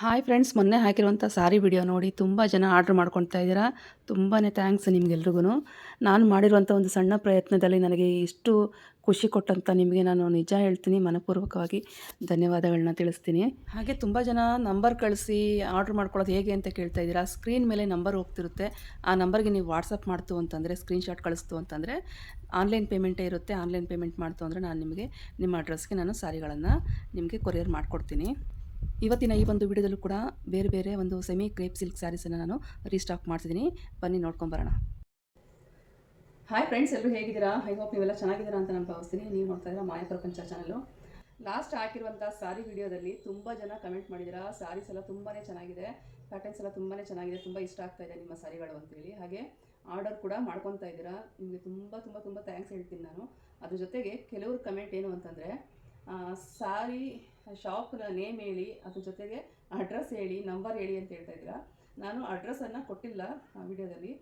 Hi friends ಮೊನ್ನೆ ಹಾಕಿರುವಂಥ sorry video ನೋಡಿ ತುಂಬ ಜನ ಆರ್ಡ್ರ್ ಮಾಡ್ಕೊಳ್ತಾ ಇದ್ದೀರಾ. ತುಂಬಾ ಥ್ಯಾಂಕ್ಸ್ ನಿಮಗೆಲ್ರಿಗೂ ನಾನು ಮಾಡಿರುವಂಥ ಒಂದು ಸಣ್ಣ ಪ್ರಯತ್ನದಲ್ಲಿ ನನಗೆ ಇಷ್ಟು ಖುಷಿ ಕೊಟ್ಟಂಥ ನಿಮಗೆ ನಾನು ನಿಜ ಹೇಳ್ತೀನಿ, ಮನಪೂರ್ವಕವಾಗಿ ಧನ್ಯವಾದಗಳನ್ನ ತಿಳಿಸ್ತೀನಿ. ಹಾಗೆ ತುಂಬ ಜನ ನಂಬರ್ ಕಳಿಸಿ ಆರ್ಡ್ರ್ ಮಾಡ್ಕೊಳ್ಳೋದು ಹೇಗೆ ಅಂತ ಕೇಳ್ತಾ ಇದ್ದೀರಾ? ಸ್ಕ್ರೀನ್ ಮೇಲೆ ನಂಬರ್ ಹೋಗ್ತಿರುತ್ತೆ. ಆ ನಂಬರ್ಗೆ ನೀವು ವಾಟ್ಸಪ್ ಮಾಡ್ತು ಅಂತಂದರೆ ಸ್ಕ್ರೀನ್ಶಾಟ್ ಕಳಿಸ್ತು ಅಂತಂದರೆ ಆನ್ಲೈನ್ ಪೇಮೆಂಟೇ ಇರುತ್ತೆ. ಆನ್ಲೈನ್ ಪೇಮೆಂಟ್ ಮಾಡ್ತು ಅಂದರೆ ನಾನು ನಿಮಗೆ, ನಿಮ್ಮ ಅಡ್ರೆಸ್ಗೆ ನಾನು ಸಾರಿಗಳನ್ನು ನಿಮಗೆ ಕೊರಿಯರ್ ಮಾಡಿಕೊಡ್ತೀನಿ. ಇವತ್ತಿನ ಈ ಒಂದು ವಿಡಿಯೋದಲ್ಲೂ ಕೂಡ ಬೇರೆ ಬೇರೆ ಒಂದು ಸೆಮಿ ಕ್ರೇಪ್ ಸಿಲ್ಕ್ ಸ್ಯಾರೀಸನ್ನು ನಾನು ರೀಸ್ಟಾಕ್ ಮಾಡ್ತಿದ್ದೀನಿ. ಬನ್ನಿ ನೋಡ್ಕೊಂಬರೋಣ ಹಾಯ್ ಫ್ರೆಂಡ್ಸ್ ಎಲ್ಲರೂ ಹೇಗಿದ್ದೀರಾ? ಐ ಹೋಪ್ ನೀವೆಲ್ಲ ಚೆನ್ನಾಗಿದ್ದೀರಾ ಅಂತ ನಾನು ಭಾವಿಸ್ತೀನಿ. ನೀವು ನೋಡ್ತಾ ಇದ್ದೀರಾ ಮಾಯ ಪ್ರಪಂಚ ಚಾನಲ್ಲು ಲಾಸ್ಟ್ ಹಾಕಿರುವಂಥ ಸಾರಿ ವಿಡಿಯೋದಲ್ಲಿ ತುಂಬ ಜನ ಕಮೆಂಟ್ ಮಾಡಿದ್ದೀರಾ? ಸಾರೀಸ್ ಎಲ್ಲ ತುಂಬಾ ಚೆನ್ನಾಗಿದೆ. ಪ್ಯಾಟರ್ನ್ಸ್ ಎಲ್ಲ ತುಂಬಾ ಚೆನ್ನಾಗಿದೆ. ತುಂಬ ಇಷ್ಟ ಆಗ್ತಾ ಇದೆ ನಿಮ್ಮ ಸಾರಿಗಳು ಅಂತೇಳಿ ಹಾಗೆ ಆರ್ಡರ್ ಕೂಡ ಮಾಡ್ಕೊತಾ ಇದ್ದೀರಾ? ನಿಮಗೆ ತುಂಬ ತುಂಬ ತುಂಬ ಥ್ಯಾಂಕ್ಸ್ ಹೇಳ್ತೀನಿ ನಾನು. ಅದ್ರ ಜೊತೆಗೆ ಕೆಲವರು ಕಮೆಂಟ್ ಏನು ಅಂತಂದರೆ ಸಾರಿ ಶಾಪ್ನ ನೇಮ್ ಹೇಳಿ, ಅದ್ರ ಜೊತೆಗೆ ಅಡ್ರೆಸ್ ಹೇಳಿ, ನಂಬರ್ ಹೇಳಿ ಅಂತ ಹೇಳ್ತಾ ಇದ್ದೀರಾ. ನಾನು ಅಡ್ರೆಸ್ಸನ್ನು ಕೊಟ್ಟಿಲ್ಲ ವಿಡಿಯೋದಲ್ಲಿ.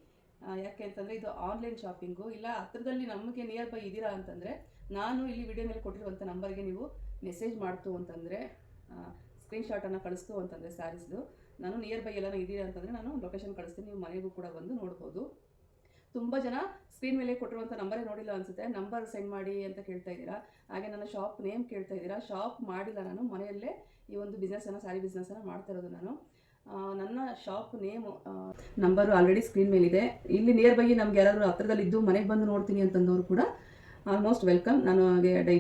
ಯಾಕೆ ಅಂತಂದರೆ ಇದು ಆನ್ಲೈನ್ ಶಾಪಿಂಗು ಇಲ್ಲ ಹತ್ರದಲ್ಲಿ ನಮಗೆ ನಿಯರ್ ಬೈ ಇದ್ದೀರಾ ಅಂತಂದರೆ, ನಾನು ಇಲ್ಲಿ ವಿಡಿಯೋ ಮೇಲೆ ಕೊಟ್ಟಿರುವಂಥ ನಂಬರ್ಗೆ ನೀವು ಮೆಸೇಜ್ ಮಾಡ್ತು ಅಂತಂದರೆ ಸ್ಕ್ರೀನ್ಶಾಟನ್ನು ಕಳಿಸ್ತು ಅಂತಂದರೆ ಸ್ಯಾರೀಸ್ದು ನಾನು ನಿಯರ್ ಬೈ ಎಲ್ಲ ಇದ್ದೀರಾ ಅಂತಂದರೆ ನಾನು ಲೊಕೇಶನ್ ಕಳಿಸ್ತೀನಿ, ನೀವು ಮನೆಗೂ ಕೂಡ ಬಂದು ನೋಡ್ಬೋದು. ತುಂಬ ಜನ ಸ್ಕ್ರೀನ್ ಮೇಲೆ ಕೊಟ್ಟಿರುವಂಥ ನಂಬರೇ ನೋಡಿಲ್ಲ ಅನಿಸುತ್ತೆ. ನಂಬರ್ ಸೆಂಡ್ ಮಾಡಿ ಅಂತ ಕೇಳ್ತಾ ಇದ್ದೀರಾ? ಹಾಗೆ ನನ್ನ ಶಾಪ್ ನೇಮ್ ಕೇಳ್ತಾ ಇದ್ದೀರಾ? ಶಾಪ್ ಮಾಡಿಲ್ಲ ನಾನು. ಮನೆಯಲ್ಲೇ ಈ ಒಂದು ಬಿಸ್ನೆಸ್ಸನ್ನು ಸ್ಯಾರಿ ಬಿಸ್ನೆಸ್ಸನ್ನು ಮಾಡ್ತಾ ಇರೋದು ನಾನು. ನನ್ನ shop name number already screen ಮೇಲಿದೆ. ಇಲ್ಲಿ ನಿಯರ್ ಬೈ ನಮ್ಗೆ ಯಾರಾದರೂ ಹತ್ರದಲ್ಲಿದ್ದು ಮನೆಗೆ ಬಂದು ನೋಡ್ತೀನಿ ಅಂತಂದವರು ಕೂಡ ಆಲ್ಮೋಸ್ಟ್ ವೆಲ್ಕಮ್ ನಾನು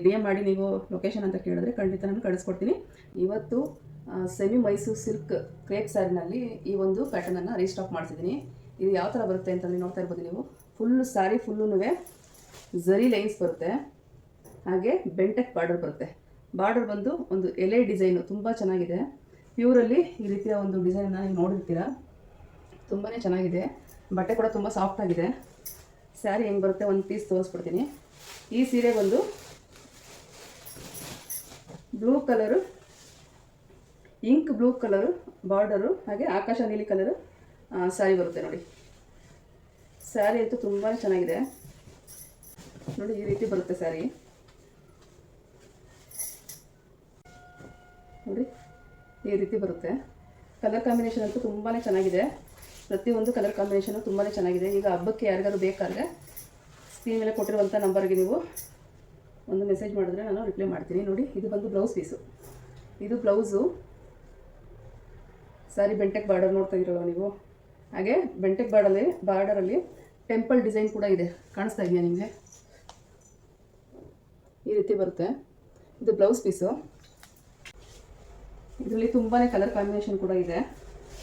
ಡಿ ಎಂ ಮಾಡಿ ನೀವು ಲೊಕೇಶನ್ ಅಂತ ಕೇಳಿದ್ರೆ ಖಂಡಿತ ನಾನು ಕಳಿಸ್ಕೊಡ್ತೀನಿ. ಇವತ್ತು ಸೆಮಿ ಮೈಸೂರು ಸಿಲ್ಕ್ ಕ್ರೇಪ್ ಸ್ಯಾರಿನಲ್ಲಿ ಈ ಒಂದು ಪ್ಯಾಟರ್ನನ್ನು ರೀಸ್ಟಾಕ್ ಮಾಡ್ತಿದ್ದೀನಿ. ಇದು ಯಾವ ಥರ ಬರುತ್ತೆ ಅಂತಂದರೆ ನೋಡ್ತಾ ಇರ್ಬೋದು ನೀವು. Full saree full zari lines ಬರುತ್ತೆ. ಹಾಗೆ ಬೆಂಟೆಕ್ ಬಾರ್ಡರ್ ಬರುತ್ತೆ. ಬಾರ್ಡರ್ ಬಂದು ಒಂದು ಎಲೆ ಡಿಸೈನು ತುಂಬ ಚೆನ್ನಾಗಿದೆ. ಪ್ಯೂರಲ್ಲಿ ಈ ರೀತಿಯ ಒಂದು ಡಿಸೈನನ್ನು ನೀವು ನೋಡಿರ್ತೀರ. ತುಂಬಾ ಚೆನ್ನಾಗಿದೆ. ಬಟ್ಟೆ ಕೂಡ ತುಂಬ ಸಾಫ್ಟ್ ಆಗಿದೆ. ಸ್ಯಾರಿ ಹೆಂಗೆ ಬರುತ್ತೆ ಒಂದು ಪೀಸ್ ತೋರಿಸ್ಬಿಡ್ತೀನಿ. ಈ ಸೀರೆ ಬಂದು blue colour ink blue colour border ಹಾಗೆ ಆಕಾಶ ನೀಲಿ ಕಲರು ಸ್ಯಾರಿ ಬರುತ್ತೆ ನೋಡಿ. ಸ್ಯಾರಿ ಅಂತೂ ತುಂಬಾ ಚೆನ್ನಾಗಿದೆ. ನೋಡಿ, ಈ ರೀತಿ ಬರುತ್ತೆ ಸ್ಯಾರಿ ನೋಡಿ, ಈ ರೀತಿ ಬರುತ್ತೆ. ಕಲರ್ ಕಾಂಬಿನೇಷನ್ ಅಂತೂ ತುಂಬಾ ಚೆನ್ನಾಗಿದೆ. ಪ್ರತಿಯೊಂದು ಕಲರ್ ಕಾಂಬಿನೇಷನು ತುಂಬಾ ಚೆನ್ನಾಗಿದೆ. ಈಗ ಹಬ್ಬಕ್ಕೆ ಯಾರಿಗಾದ್ರು ಬೇಕಾದ್ರೆ ಸ್ಕ್ರೀನ್ ಮೇಲೆ ಕೊಟ್ಟಿರುವಂಥ ನಂಬರ್ಗೆ ನೀವು ಒಂದು ಮೆಸೇಜ್ ಮಾಡಿದ್ರೆ ನಾನು ರಿಪ್ಲೈ ಮಾಡ್ತೀನಿ. ನೋಡಿ, ಇದು ಬಂದು ಬ್ಲೌಸ್ ಪೀಸು ಇದು ಬ್ಲೌಸು ಸಾರಿ ಬೆಂಟೆಕ್ ಬಾರ್ಡರ್ ನೋಡ್ತಾ ಇದ್ದೀರಲ್ಲ ನೀವು? ಹಾಗೆ ಬೆಂಟೆಕ್ ಬಾರ್ಡಲ್ಲಿ ಬಾರ್ಡರಲ್ಲಿ ಟೆಂಪಲ್ ಡಿಸೈನ್ ಕೂಡ ಇದೆ. ಕಾಣಿಸ್ತಾ ಇದೆಯಾ ನಿಮಗೆ? ಈ ರೀತಿ ಬರುತ್ತೆ. ಇದು ಬ್ಲೌಸ್ ಪೀಸು. ಇದರಲ್ಲಿ ತುಂಬಾ ಕಲರ್ ಕಾಂಬಿನೇಷನ್ ಕೂಡ ಇದೆ.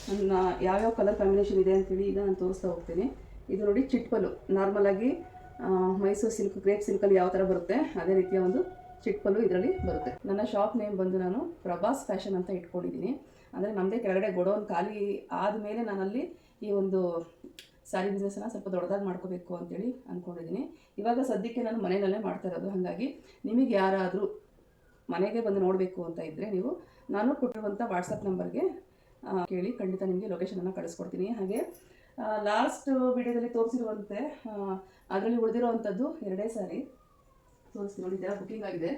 ನನ್ನ ಯಾವ್ಯಾವ ಕಲರ್ ಕಾಂಬಿನೇಷನ್ ಇದೆ ಅಂತೇಳಿ ಈಗ ನಾನು ತೋರಿಸ್ತಾ ಹೋಗ್ತೀನಿ. ಇದು ನೋಡಿ ಚಿಟ್ಪಲ್ಲು ನಾರ್ಮಲಾಗಿ ಮೈಸೂರು ಸಿಲ್ಕ್, ಗ್ರೇಪ್ ಸಿಲ್ಕಲ್ಲಿ ಯಾವ ಥರ ಬರುತ್ತೆ, ಅದೇ ರೀತಿಯ ಒಂದು ಚಿಟ್ಪಲ್ಲು ಇದರಲ್ಲಿ ಬರುತ್ತೆ. ನನ್ನ ಶಾಪ್ ನೇಮ್ ಬಂದು ನಾನು ಪ್ರಭಾಸ್ ಫ್ಯಾಷನ್ ಅಂತ ಇಟ್ಕೊಂಡಿದ್ದೀನಿ. ಅಂದರೆ ನಮ್ಮದೇ ಕೆಳಗಡೆ ಗೊಡೋನ್ ಖಾಲಿ ಆದಮೇಲೆ ನಾನಲ್ಲಿ ಈ ಒಂದು ಸಾರಿ ಬಿಸ್ನೆಸ್ನ ಸ್ವಲ್ಪ ದೊಡ್ಡದಾಗಿ ಮಾಡ್ಕೋಬೇಕು ಅಂತೇಳಿ ಅಂದ್ಕೊಂಡಿದ್ದೀನಿ ಇವಾಗ ಸದ್ಯಕ್ಕೆ ನಾನು ಮನೆಯಲ್ಲೇ ಮಾಡ್ತಾ ಇರೋದು. ಹಾಗಾಗಿ ನಿಮಗೆ ಯಾರಾದರೂ ಮನೆಗೆ ಬಂದು ನೋಡಬೇಕು ಅಂತ ಇದ್ದರೆ ನೀವು ನಾನು ಕೊಟ್ಟಿರುವಂಥ ವಾಟ್ಸಪ್ ನಂಬರ್ಗೆ ಕೇಳಿ ಖಂಡಿತ ನಿಮಗೆ ಲೊಕೇಶನನ್ನು ಕಳಿಸ್ಕೊಡ್ತೀನಿ. ಹಾಗೆ ಲಾಸ್ಟ್ ವಿಡಿಯೋದಲ್ಲಿ ತೋರಿಸಿರುವಂತೆ ಅದರಲ್ಲಿ ಉಳಿದಿರುವಂಥದ್ದು ಎರಡೇ ಸಾರಿ ತೋರಿಸಿ ನೋಡಿದ್ದೀರಾ ಬುಕ್ಕಿಂಗ್ ಆಗಿದೆ.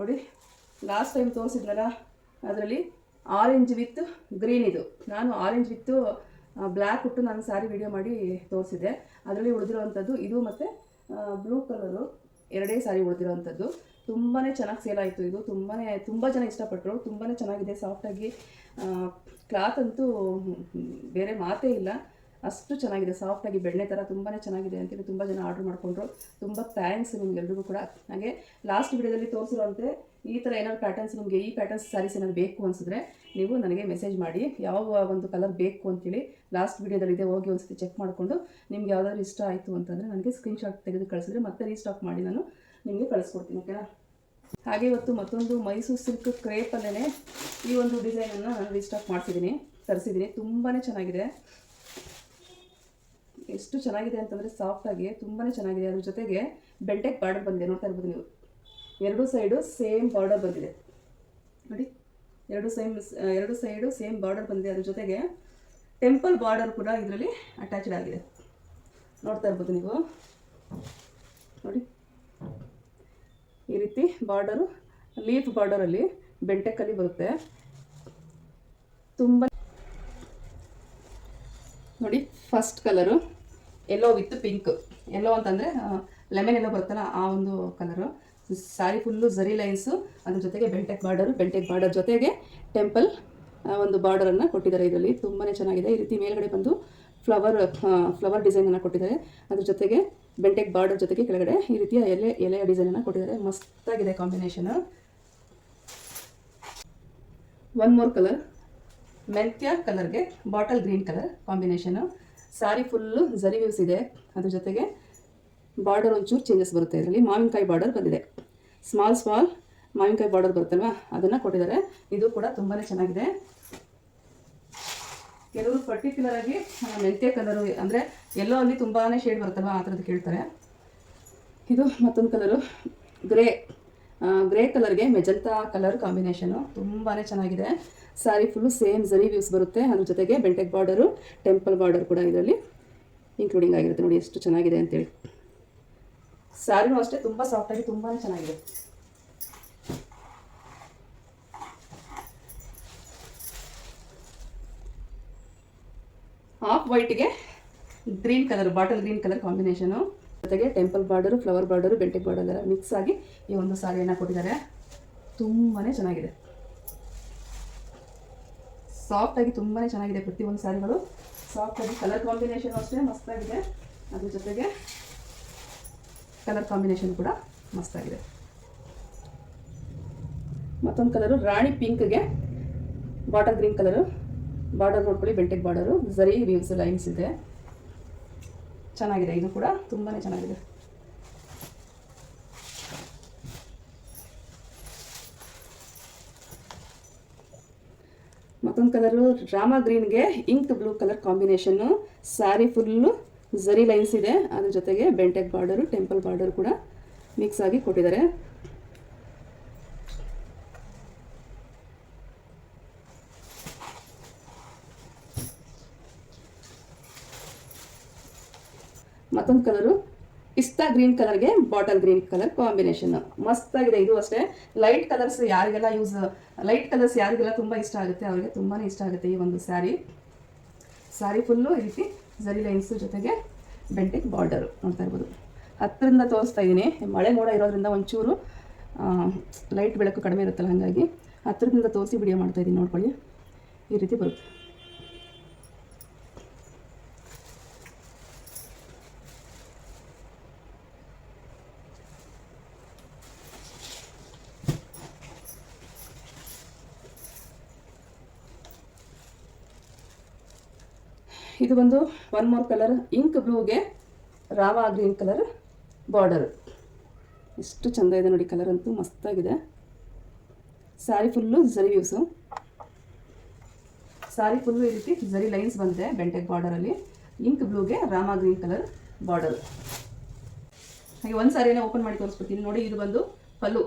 ನೋಡಿ ಲಾಸ್ಟ್ ಟೈಮ್ ತೋರಿಸಿದ್ರಲ್ಲ, ಅದರಲ್ಲಿ ಆರೆಂಜ್ ವಿತ್ ಗ್ರೀನ್ ಇದು. ನಾನು ಆರೆಂಜ್ ವಿತ್ ಬ್ಲ್ಯಾಕ್ ಉಟ್ಟು ನಾನು ಸ್ಯಾರಿ ವಿಡಿಯೋ ಮಾಡಿ ತೋರಿಸಿದೆ ಅದರಲ್ಲಿ ಉಳಿದಿರೋವಂಥದ್ದು ಇದು ಮತ್ತು ಬ್ಲೂ ಕಲರು ಎರಡೇ ಸಾರಿ ಉಳಿದಿರೋವಂಥದ್ದು. ತುಂಬಾ ಚೆನ್ನಾಗಿ ಸೇಲ್ ಆಯಿತು ಇದು. ತುಂಬಾ ತುಂಬ ಜನ ಇಷ್ಟಪಟ್ಟರು ತುಂಬಾ ಚೆನ್ನಾಗಿದೆ. ಸಾಫ್ಟಾಗಿ ಕ್ಲಾತ್ ಅಂತೂ ಬೇರೆ ಮಾತೇ ಇಲ್ಲ. ಅಷ್ಟು ಚೆನ್ನಾಗಿದೆ. ಸಾಫ್ಟಾಗಿ ಬೆಣ್ಣೆ ಥರ ತುಂಬಾ ಚೆನ್ನಾಗಿದೆ ಅಂತೇಳಿ ತುಂಬ ಜನ ಆರ್ಡ್ರ್ ಮಾಡಿಕೊಂಡ್ರು. ತುಂಬ ಥ್ಯಾಂಕ್ಸ್ ನಿಮ್ಗೆಲ್ರಿಗೂ ಕೂಡ. ಹಾಗೆ ಲಾಸ್ಟ್ ವಿಡಿಯೋದಲ್ಲಿ ತೋರಿಸಿರುವಂತೆ ಈ ಥರ ಏನಾದ್ರು ಪ್ಯಾಟರ್ನ್ಸ್ ನಿಮಗೆ ಈ ಪ್ಯಾಟರ್ನ್ಸ್ ಸ್ಯಾರೀಸ್ ಏನಾದ್ರು ಬೇಕು ಅನಿಸಿದ್ರೆ ನೀವು ನನಗೆ ಮೆಸೇಜ್ ಮಾಡಿ. ಯಾವ ಒಂದು ಕಲರ್ ಬೇಕು ಅಂತೇಳಿ ಲಾಸ್ಟ್ ವಿಡಿಯೋದಲ್ಲಿದೆ ಹೋಗಿ ಒಂದ್ಸತಿ ಚೆಕ್ ಮಾಡಿಕೊಂಡು ನಿಮ್ಗೆ ಯಾವುದಾದ್ರು ಇಷ್ಟ ಆಯಿತು ಅಂತಂದರೆ ನನಗೆ ಸ್ಕ್ರೀನ್ಶಾಟ್ ತೆಗೆದು ಕಳಿಸಿದ್ರೆ ಮತ್ತೆ ರೀಸ್ಟಾಕ್ ಮಾಡಿ ನಾನು ನಿಮಗೆ ಕಳಿಸ್ಕೊಡ್ತೀನಿ ಓಕೆನಾ ಹಾಗೆ ಇವತ್ತು ಮತ್ತೊಂದು ಮೈಸೂರು ಸಿಲ್ಕ್ ಕ್ರೇಪಲ್ಲೇ ಈ ಒಂದು ಡಿಸೈನನ್ನು ನಾನು ರೀಸ್ಟಾಕ್ ಮಾಡ್ತಿದ್ದೀನಿ ತರಿಸಿದ್ದೀನಿ. ತುಂಬಾ ಚೆನ್ನಾಗಿದೆ. ಎಷ್ಟು ಚೆನ್ನಾಗಿದೆ ಅಂತಂದರೆ ಸಾಫ್ಟಾಗಿ ತುಂಬಾ ಚೆನ್ನಾಗಿದೆ. ಅದ್ರ ಜೊತೆಗೆ ಬೆಂಟೆಕ್ ಬಾರ್ಡರ್ ಬಂದಿದೆ. ನೋಡ್ತಾ ಇರ್ಬೋದು ನೀವು. ಎರಡು ಸೈಡು ಸೇಮ್ ಬಾರ್ಡರ್ ಬಂದಿದೆ. ನೋಡಿ, ಎರಡು ಸೇಮ್ ಎರಡು ಸೈಡು ಸೇಮ್ ಬಾರ್ಡರ್ ಬಂದಿದೆ. ಅದ್ರ ಜೊತೆಗೆ ಟೆಂಪಲ್ ಬಾರ್ಡರ್ ಕೂಡ ಇದರಲ್ಲಿ ಅಟ್ಯಾಚ್ಡ್ ಆಗಿದೆ. ನೋಡ್ತಾ ಇರ್ಬೋದು ನೀವು. ನೋಡಿ, ಈ ರೀತಿ ಬಾರ್ಡರು ಲೀಫ್ ಬಾರ್ಡರಲ್ಲಿ ಬೆಂಟೆಕಲ್ಲಿ ಬರುತ್ತೆ. ತುಂಬ ನೋಡಿ first colour yellow with pink yellow ಅಂತಂದರೆ ಲೆಮನ್ ಎಲ್ಲೋ ಬರುತ್ತಲ್ಲ, ಆ ಒಂದು colour saree full zari lines ಅದ್ರ ಜೊತೆಗೆ ಬೆಂಟೆಕ್ ಬಾರ್ಡರು ಬೆಂಟೆಕ್ ಬಾರ್ಡರ್ ಜೊತೆಗೆ ಟೆಂಪಲ್ ಒಂದು ಬಾರ್ಡರನ್ನು ಕೊಟ್ಟಿದ್ದಾರೆ ಇದರಲ್ಲಿ. ತುಂಬಾ ಚೆನ್ನಾಗಿದೆ. ಈ ರೀತಿ ಮೇಲ್ಗಡೆ ಬಂದು ಫ್ಲವರ್ ಫ್ಲವರ್ ಡಿಸೈನನ್ನು ಕೊಟ್ಟಿದ್ದಾರೆ. ಅದ್ರ ಜೊತೆಗೆ ಬೆಂಟೆಕ್ ಬಾರ್ಡರ್ ಜೊತೆಗೆ ಕೆಳಗಡೆ ಈ ರೀತಿಯ ಎಲೆ, ಎಲೆಯ ಡಿಸೈನನ್ನು ಕೊಟ್ಟಿದ್ದಾರೆ. ಮಸ್ತಾಗಿದೆ ಕಾಂಬಿನೇಷನು ಒನ್ ಮೋರ್ ಕಲರ್ ಮೆಂತ್ಯ ಕಲರ್ಗೆ bottle green colour combination saree full zari weaves ಇದೆ. ಅದ್ರ ಜೊತೆಗೆ ಬಾರ್ಡರ್ ಒಂಚೂರು ಚೇಂಜಸ್ ಬರುತ್ತೆ. ಇದರಲ್ಲಿ ಮಾವಿನಕಾಯಿ ಬಾರ್ಡರ್ ಬಂದಿದೆ. ಸ್ಮಾಲ್ ಸ್ಮಾಲ್ ಮಾವಿನಕಾಯಿ ಬಾರ್ಡರ್ ಬರುತ್ತಲ್ವಾ? ಅದನ್ನು ಕೊಟ್ಟಿದ್ದಾರೆ. ಇದು ಕೂಡ ತುಂಬಾ ಚೆನ್ನಾಗಿದೆ. ಕೆಲವರು ಪರ್ಟಿಕ್ಯುಲರ್ ಆಗಿ ಮೆಂತ್ಯ ಕಲರು, ಅಂದರೆ ಎಲ್ಲೋ ಅಲ್ಲಿ ತುಂಬಾ ಶೇಡ್ ಬರುತ್ತಲ್ವ? ಆ ಥರದ್ದು ಕೇಳ್ತಾರೆ. ಇದು ಮತ್ತೊಂದು ಕಲರು ಗ್ರೇ ಗ್ರೇ ಕಲರ್ಗೆ ಮೆಜಂತಾ ಕಲರ್ ಕಾಂಬಿನೇಷನು ತುಂಬಾ ಚೆನ್ನಾಗಿದೆ. Saree full same zari weaves ಬರುತ್ತೆ. ಅದ್ರ ಜೊತೆಗೆ ಬೆಂಟೆಕ್ ಬಾರ್ಡರು ಟೆಂಪಲ್ ಬಾರ್ಡರ್ ಕೂಡ ಇದರಲ್ಲಿ ಇನ್ಕ್ಲೂಡಿಂಗ್ ಆಗಿರುತ್ತೆ ನೋಡಿ ಎಷ್ಟು ಚೆನ್ನಾಗಿದೆ ಅಂತೇಳಿ. ಸ್ಯಾರಿನೂ ಅಷ್ಟೇ ತುಂಬ ಸಾಫ್ಟಾಗಿ ತುಂಬಾ ಚೆನ್ನಾಗಿದೆ. Off ವೈಟ್ಗೆ green colour bottle green colour combination ಜೊತೆಗೆ temple border, flower border, belting border ಎಲ್ಲ ಮಿಕ್ಸ್ ಆಗಿ ಈ ಒಂದು ಸಾರಿಯನ್ನು ಕೊಟ್ಟಿದ್ದಾರೆ. ತುಂಬಾ ಚೆನ್ನಾಗಿದೆ. ಸಾಫ್ಟಾಗಿ ತುಂಬಾ ಚೆನ್ನಾಗಿದೆ ಪ್ರತಿಯೊಂದು ಸ್ಯಾರಿಗಳು ಸಾಫ್ಟಾಗಿ ಕಲರ್ ಕಾಂಬಿನೇಷನ್ ಅಷ್ಟೇ ಮಸ್ತಾಗಿದೆ ಅದ್ರ ಜೊತೆಗೆ ಕಲರ್ ಕಾಂಬಿನೇಷನ್ ಕೂಡ ಮಸ್ತಾಗಿದೆ ಮತ್ತೊಂದು ಕಲರು ರಾಣಿ ಪಿಂಕ್ಗೆ ಬಾಟಲ್ ಗ್ರೀನ್ ಕಲರು ಬಾರ್ಡರ್ ನೋಡ್ಕೊಳ್ಳಿ ಬೆಂಟೆಕ್ ಬಾರ್ಡರು. ಝರಿ ವೀವ್ಸ್ ಲೈನ್ಸ್ ಇದೆ. ಚೆನ್ನಾಗಿದೆ. ಇದು ಕೂಡ ತುಂಬಾ ಚೆನ್ನಾಗಿದೆ. ಮತ್ತೊಂದು colour Rama ಗ್ರೀನ್ಗೆ ink blue colour combination saree full zari lines ಇದೆ. ಅದ್ರ ಜೊತೆಗೆ ಬೆಂಟೆಕ್ ಬಾರ್ಡರು ಟೆಂಪಲ್ ಬಾರ್ಡರ್ ಕೂಡ ಮಿಕ್ಸ್ ಆಗಿ ಕೊಟ್ಟಿದ್ದಾರೆ. ಮತ್ತೊಂದು ಕಲರು ಪಿಸ್ತಾ ಗ್ರೀನ್ ಕಲರ್ಗೆ ಬಾಟಲ್ ಗ್ರೀನ್ ಕಲರ್ ಕಾಂಬಿನೇಷನ್ ಮಸ್ತಾಗಿದೆ. ಇದು ಅಷ್ಟೇ. ಲೈಟ್ ಕಲರ್ಸ್ ಯಾರಿಗೆಲ್ಲ ಯೂಸ್ ಲೈಟ್ ಕಲರ್ಸ್ ಯಾರಿಗೆಲ್ಲ ತುಂಬ ಇಷ್ಟ ಆಗುತ್ತೆ, ಅವರಿಗೆ ತುಂಬಾ ಇಷ್ಟ ಆಗುತ್ತೆ ಈ ಒಂದು ಸ್ಯಾರಿ ಸ್ಯಾರಿ ಫುಲ್ಲು ಈ ರೀತಿ ಜರಿ ಲೈನ್ಸು ಜೊತೆಗೆ ಬೆಂಟಿಕ್ ಬಾರ್ಡರು ನೋಡ್ತಾ ಇರ್ಬೋದು. ಹತ್ತರಿಂದ ತೋರಿಸ್ತಾ ಇದ್ದೀನಿ ಮಳೆ ಮೋಡ ಇರೋದ್ರಿಂದ ಒಂಚೂರು ಲೈಟ್ ಬೆಳಕು ಕಡಿಮೆ ಇರುತ್ತಲ್ಲ ಹಾಗಾಗಿ ಹತ್ತಿರದಿಂದ ತೋರಿಸಿ ವಿಡಿಯೋ ಮಾಡ್ತಾ ಇದ್ದೀನಿ ನೋಡ್ಕೊಳ್ಳಿ. ಈ ರೀತಿ ಬರುತ್ತೆ. ಇದು ಬಂದು ಒನ್ ಮೋರ್ ಕಲರ್ ಇಂಕ್ ಬ್ಲೂಗೆ ರಾವಾ ಗ್ರೀನ್ ಕಲರ್ ಬಾರ್ಡರ್ ಎಷ್ಟು ಚಂದ ಇದೆ ನೋಡಿ ಕಲರ್ ಅಂತೂ ಮಸ್ತಾಗಿದೆ. Sari full zari use sari full ಈ ರೀತಿ ಝರಿ ಲೈನ್ಸ್ ಬಂದಿದೆ ಬೆಂಟೆಕ್ ಬಾರ್ಡರಲ್ಲಿ ಇಂಕ್ ಬ್ಲೂಗೆ ರಾಮ ಗ್ರೀನ್ ಕಲರ್ ಬಾರ್ಡರ್ ಹಾಗೆ ಒಂದು ಸ್ಯಾರಿನ ಓಪನ್ ಮಾಡಿ ತೋರಿಸ್ಬಿಡ್ತೀನಿ ನೋಡಿ ಇದು ಬಂದು ಪಲ್ಲು.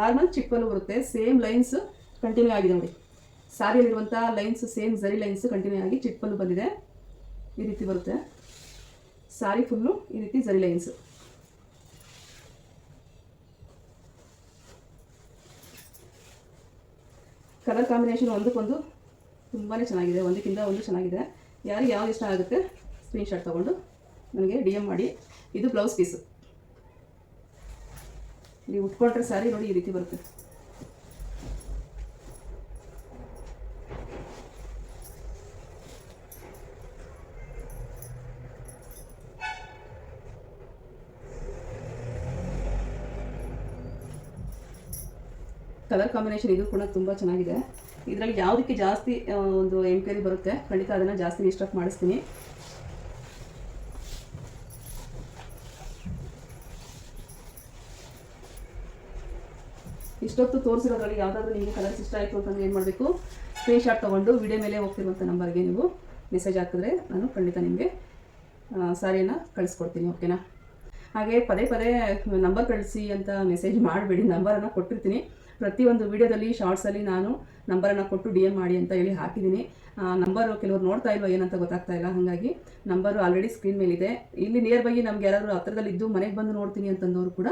ನಾರ್ಮಲ್ ಚಿಕ್ಕ ಪಲ್ಲು ಬರುತ್ತೆ. ಸೇಮ್ ಲೈನ್ಸ್ ಕಂಟಿನ್ಯೂ ಆಗಿದೆ ನೋಡಿ. ಸ್ಯಾರಿಯಲ್ಲಿರುವಂಥ lines same zari lines continue ಆಗಿ ಚಿಕ್ಕ ಪಲ್ಲು ಬಂದಿದೆ. ಈ ರೀತಿ ಬರುತ್ತೆ. ಸ್ಯಾರಿ ಫುಲ್ಲು ಈ ರೀತಿ ಜರಿ ಲೈನ್ಸ್. ಕಲರ್ ಕಾಂಬಿನೇಷನ್ ಒಂದಕ್ಕೊಂದು ತುಂಬಾ ಚೆನ್ನಾಗಿದೆ. ಒಂದಕ್ಕಿಂತ ಒಂದು ಚೆನ್ನಾಗಿದೆ. ಯಾರಿಗೆ ಯಾವ ಇಷ್ಟ ಆಗುತ್ತೆ ಸ್ಕ್ರೀನ್ಶಾಟ್ ತೊಗೊಂಡು ನನಗೆ ಡಿ ಎಂ ಮಾಡಿ. ಇದು ಬ್ಲೌಸ್ ಪೀಸು ನೀವು ಉಟ್ಕೊಂಡ್ರೆ ಸ್ಯಾರಿ ನೋಡಿ ಈ ರೀತಿ ಬರುತ್ತೆ. ಕಲರ್ ಕಾಂಬಿನೇಷನ್ ಇದು ಕೂಡ ತುಂಬ ಚೆನ್ನಾಗಿದೆ. ಇದರಲ್ಲಿ ಯಾವುದಕ್ಕೆ ಜಾಸ್ತಿ ಒಂದು ಎಂಕ್ವೈರಿ ಬರುತ್ತೆ, ಖಂಡಿತ ಅದನ್ನು ಜಾಸ್ತಿ ಸ್ಟಾಕ್ ಮಾಡಿಸ್ತೀನಿ. ಇಷ್ಟೊತ್ತು ತೋರಿಸಿರೋದ್ರಲ್ಲಿ ಯಾವುದಾದ್ರೂ ನಿಮಗೆ ಕಲರ್ಸ್ ಇಷ್ಟ ಆಯಿತು ಅಂತಂದ್ರೆ ಏನು ಮಾಡಬೇಕು? ಸ್ಕ್ರೀನ್ಶಾಟ್ ತೊಗೊಂಡು ವಿಡಿಯೋ ಮೇಲೆ ಹೋಗ್ತಿರುವಂಥ ನಂಬರ್ಗೆ ನೀವು ಮೆಸೇಜ್ ಹಾಕಿದ್ರೆ ನಾನು ಖಂಡಿತ ನಿಮಗೆ ಸಾರಿಯನ್ನು ಕಳಿಸ್ಕೊಡ್ತೀನಿ ಓಕೆನಾ ಹಾಗೆ ಪದೇ ಪದೇ ನಂಬರ್ ಕಳಿಸಿ ಅಂತ ಮೆಸೇಜ್ ಮಾಡಬೇಡಿ ನಂಬರನ್ನು ಕೊಟ್ಟಿರ್ತೀನಿ. ಪ್ರತಿಯೊಂದು ವಿಡಿಯೋದಲ್ಲಿ, ಶಾರ್ಟ್ಸಲ್ಲಿ ನಾನು ನಂಬರನ್ನು ಕೊಟ್ಟು ಡಿ ಎಂ ಮಾಡಿ ಅಂತ ಹೇಳಿ ಹಾಕಿದ್ದೀನಿ. ನಂಬರು ಕೆಲವರು ನೋಡ್ತಾ ಇಲ್ವೋ ಏನಂತ ಗೊತ್ತಾಗ್ತಾ ಇಲ್ಲ, ಹಾಗಾಗಿ ನಂಬರು ಆಲ್ರೆಡಿ ಸ್ಕ್ರೀನ್ ಮೇಲಿದೆ. ಇಲ್ಲಿ ನಿಯರ್ ಬೈ ನಮ್ಗೆ ಯಾರಾದರೂ ಹತ್ರದಲ್ಲಿ ಇದ್ದು ಮನೆಗೆ ಬಂದು ನೋಡ್ತೀನಿ ಅಂತಂದವರು ಕೂಡ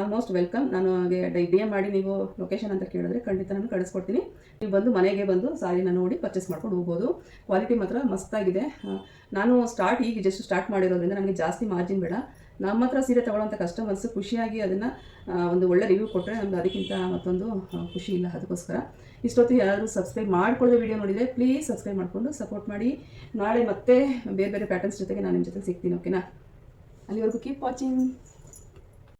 ಆಲ್ಮೋಸ್ಟ್ ವೆಲ್ಕಮ್ ನಾನು ಡಿ ಎಂ ಮಾಡಿ ನೀವು ಲೊಕೇಶನ್ ಅಂತ ಕೇಳಿದ್ರೆ ಖಂಡಿತ ನಾನು ಕಳಿಸ್ಕೊಡ್ತೀನಿ. ನೀವು ಬಂದು ಮನೆಗೆ ಬಂದು ಸಾರಿನ ನೋಡಿ ಪರ್ಚೇಸ್ ಮಾಡ್ಕೊಂಡು ಹೋಗ್ಬೋದು. ಕ್ವಾಲಿಟಿ ಮಾತ್ರ ಮಸ್ತಾಗಿದೆ. ನಾನು ಸ್ಟಾರ್ಟ್ ಈಗ ಜಸ್ಟ್ ಸ್ಟಾರ್ಟ್ ಮಾಡಿರೋದ್ರಿಂದ ನನಗೆ ಜಾಸ್ತಿ ಮಾರ್ಜಿನ್ ಬೇಡ. ನಮ್ಮ ಹತ್ರ ಸೀರೆ ತೊಗೊಳ್ಳೋಂಥ ಕಸ್ಟಮರ್ಸ್ ಖುಷಿಯಾಗಿ ಅದನ್ನು ಒಂದು ಒಳ್ಳೆ ರಿವ್ಯೂ ಕೊಟ್ಟರೆ ನಮ್ಗೆ ಅದಕ್ಕಿಂತ ಮತ್ತೊಂದು ಖುಷಿ ಇಲ್ಲ ಅದಕ್ಕೋಸ್ಕರ. ಇಷ್ಟೊತ್ತು ಯಾರಾದರೂ ಸಬ್ಸ್ಕ್ರೈಬ್ ಮಾಡ್ಕೊಳ್ಳದೆ ವಿಡಿಯೋ ನೋಡಿದರೆ ಪ್ಲೀಸ್ ಸಬ್ಸ್ಕ್ರೈಬ್ ಮಾಡಿಕೊಂಡು ಸಪೋರ್ಟ್ ಮಾಡಿ. ನಾಳೆ ಮತ್ತೆ ಬೇರೆ ಬೇರೆ ಪ್ಯಾಟರ್ನ್ಸ್ ಜೊತೆಗೆ ನಾನು ನಿಮ್ಮ ಜೊತೆ ಸಿಗ್ತೀನಿ ಓಕೆನಾ ಅಲ್ಲಿವರೆಗೂ ಕೀಪ್ ವಾಚಿಂಗ್